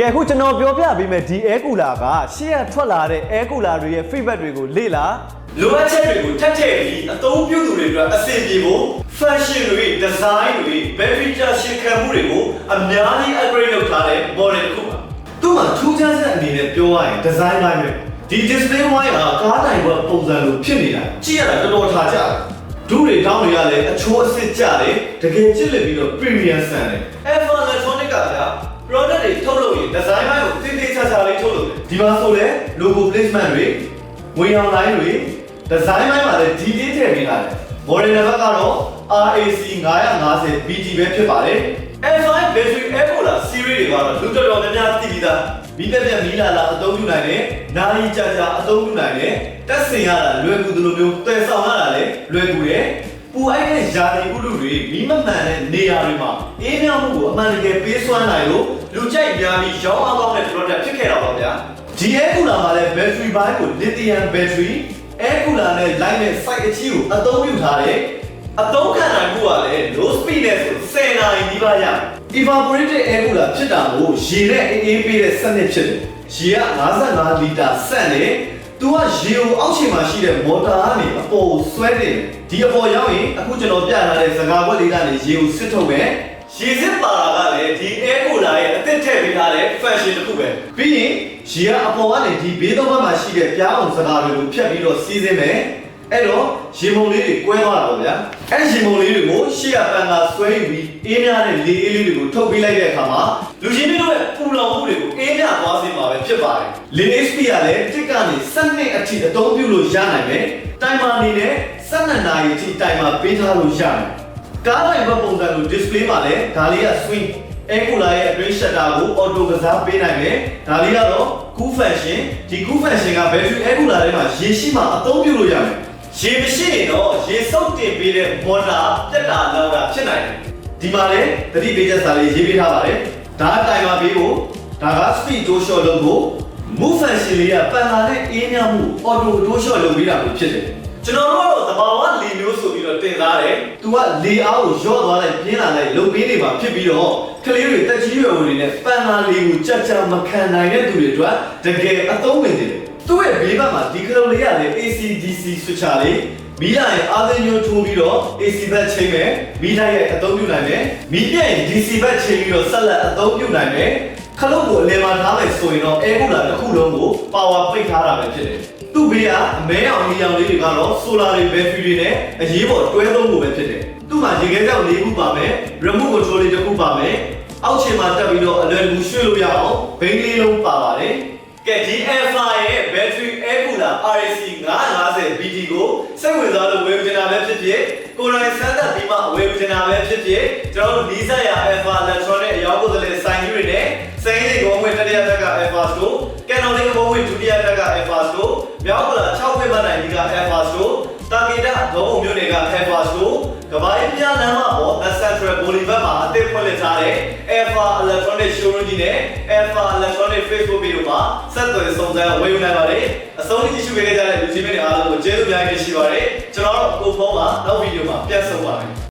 ကဲအခုကျွန်တော်ပြောပြပေးမယ်ဒီ air cooler ကရှေ့ကထွက်လာတဲ့ air cooler တွေရဲ့ feedback တွေကိုလေ့လာလိုအပ်ချက်တွေကိုထပ်ထည့်ပြီးအသုံးပြုသူတွေအတွက်အဆင်ပြေဖို့ fashion တွေ design တွေ battery charge ရှင်းခံမှုတွေကိုအများကြီး upgrade လုပ်ထားတဲ့ model တစ်ခုပါသူ့မှာထူးခြားချက်အနေနဲ့ပြောရရင် design ပိုင်းပဲဒီ display wire ဟာကားတိုင်ဘက်ပုံစံလိုဖြစ်နေတာကြည့်ရတာတော်တော်ထားကြတယ်ဒုတွေတောင်းတွေကလည်းအချိုးအစ်စ်ကြတယ်တကယ်ချစ်လက်ပြီးတော့ premium ဆန်တယ် ထုတ်လုပ်ရင် design ပိုင်းကိုတိတိကျကျလေးထုတ်လုပ်တယ်ဒီမှာဆိုလဲ logo placement တွေဝင်အောင် line တွေ design ပိုင်းမှာလည်း detail ထည့်ပေးထားတယ် model နံပါတ်ကတော့ RAC 950 BT ပဲဖြစ်ပါတယ် F5 battery air cooler series တွေကတော့လူတော်တော်များများသိပြီးသားမိသက်ပြက်မီးလာလာအသုံးပြုနိုင်တယ်နာရီကြာကြာအသုံးပြုနိုင်တယ်တက်စင်ရတာလွယ်ကူသလိုမျိုးတည်ဆောင်ရတာလည်းလွယ်ကူတယ်ပူအိုက်တဲ့ယာတီဥလူတွေမိမမှန်တဲ့နေရာတွေမှာအေးမြမှုကိုအမှန်တကယ်ပေးစွမ်းနိုင်လို့ လူကြိုက်များပြီးရောင်းအောင်ကောင်းတဲ့ product ဖြစ်ခဲ့တာပါဗျာဒီ air cooler မှာလည်း battery ဘိုင်းကို lithium battery air cooler နဲ့ light နဲ့ site အချီကိုအသုံးပြုထားတယ်အသုံးခံနိုင်မှုကလည်း low speed နဲ့ဆို10နာရီနီးပါးရတယ် evaporated air cooler ဖြစ်တာကိုရေနဲ့အေးအေးပေးတဲ့စနစ်ဖြစ်တယ်ရေက55လီတာဆန့်တယ်သူကရေကိုအောက်ခြေမှာရှိတဲ့မော်တာကနေအပေါ်ကိုဆွဲတင်တယ်ဒီအပေါ်ရောက်ရင်အခုကျွန်တော်ပြထားတဲ့စကားပွက်လေးကနေရေကိုစစ်ထုတ်မယ်ရေစစ်ပါတာကလည်းဒီ air cooler ရဲ့အသစ်ထ ည့်ပေးထားတဲ့ fashion တစ်ခုပဲပြီးရင်ရေကအပေါ်ကနေဒီဘေးသုံးဘက်မှာရှိတဲ့ပြားအောင်စကားတွေကိုဖြတ်ပြီးတော့စီးစင်းမယ်အဲ့တော့ရေမုံလေးတွေကွဲသွားတာပေါ့ဗျာအဲ့ရေမုံလေးတွေကိုရှေ့ကပန်ကဆွဲယူပြီးအေးများတဲ့လေအေးလေးတွေကိုထုတ်ပေးလိုက်တဲ့အခါမှာလူချင်းမျိုးရဲ့ပူလောင်မှုတွေကိုအေးမြသွားစေမှာပဲဖြစ်ပါတယ်လေ HP ကလည်းတစ်ကနေ7အထိအသုံးပြုလို့ရနိုင်မယ်တိုင်မာအနေနဲ့7နာရီအထိတိုင်မာပေးထားလို့ရတယ်ကားတိုင်းဘက်ပုံစံလို display မှာလည်းဒါလေးက swing air cooler ရဲ့အတွင်း shutter ကို auto ကစားပေးနိုင်တယ်ဒါလေးကတော့ cool function ဒီ cool function က battery air cooler ထဲမှာရေရှိမှအသုံးပြုလို့ရတယ်ရေမရှိရင်တော့ရေစုပ်တင်ပေးတဲ့ motor ပြတ်တာလောက်တာဖြစ်နိုင်တယ်ဒီမှာလည်းသတိပေးချက်စာလေးရေးပေးထားပါတယ်ဒါတိုင်မာပေးဖို့ဒါက speed door shot လုပ်ဖို့ move function လေးကပန်လာတဲ့အေးမြမှု auto door shot လုပ်ပေးတာမျိုးဖြစ်တယ် ကျွန်တော်တို့ကတော့သဘာဝလေမျိုးဆိုပြီးတော့တင်သားတယ်။ तू ကလေအားကိုရော့သွားလိုက်ပြင်းလာလိုက်လုံပေးနေမှာဖြစ်ပြီးတော့ကလေးတွေတက်ကြီးရွယ်ဝင်တွေနဲ့ပန်လာလေကိုကြက်ကြမခံနိုင်တဲ့သူတွေအတွက်တကယ်အသုံးဝင်တယ်။သူ့ရဲ့ဘေးဘက်မှာဒီကလုံးလေးကလည်း AC DC switcher လေးမီးလာရင်အာသင်ညိုထိုးပြီးတော့ AC ဘက်ချိန်မယ်မီးလိုက်ရဲ့အသုံးပြုနိုင်မယ်မီးပြည့်ရင် DC ဘက်ချိန်ပြီးတော့ဆက်လက်အသုံးပြုနိုင်မယ်ခလုတ်ကိုအလဲမှာထားမယ်ဆိုရင်တော့အဲကူလာတစ်ခုလုံးကို power ပိတ်ထားတာပဲဖြစ်တယ် သူ့ဘေးကအမဲအောင်လီအောင်လေးတွေကတော့ solar တွေ battery တွေနဲ့အရေးပေါ်တွဲသုံးဖို့ပဲဖြစ်တယ်သူ့မှာရေခဲကြောက်၄ခုပါမယ် remote control လေးတစ်ခုပါမယ်အောက်ခြေမှာတက်ပြီးတော့အလွယ်တကူရွှေ့လို့ရအောင်ဘိန်းလေးလုံးပါပါတယ်ကဲဒီ Alpha ရဲ့ battery air cooler RAC 950 BT ကိုစိတ်ဝင်စားလို့ဝယ်ယူချင်တာပဲဖြစ်ဖြစ်ကိုယ်တိုင်စမ်းသပ်ပြီးမှဝယ်ယူချင်တာပဲဖြစ်ဖြစ်ကျွန်တော်တို့နီးစပ်ရာ Alpha Electronic က်ကလာ6ခွေမှတ်နိုင်ဒီက Alpha Store တာဂီတာဒုံးမျိုးတွေက Alpha Store ကဘာရေးပြလမ်းမှာပေါ် The Central Boulevard မှာအသစ်ဖွင့်လှစ်ထားတဲ့ Alpha Electronic Showroom ကြီးနဲ့ Alpha Electronic Facebook page တို့မှာဆက်သွယ်စုံစမ်းဝယ်ယူနိုင်ပါတယ်အဆုံးထိကြည့်ရှုပေးကြတဲ့လူကြီးမင်းတွေအားလုံးကိုကျေးဇူးများကြီးရှိပါတယ်ကျွန်တော်တို့ကိုဖုန်းမှာနောက်ဗီဒီယိုမှာပြန်ဆုံပါမယ်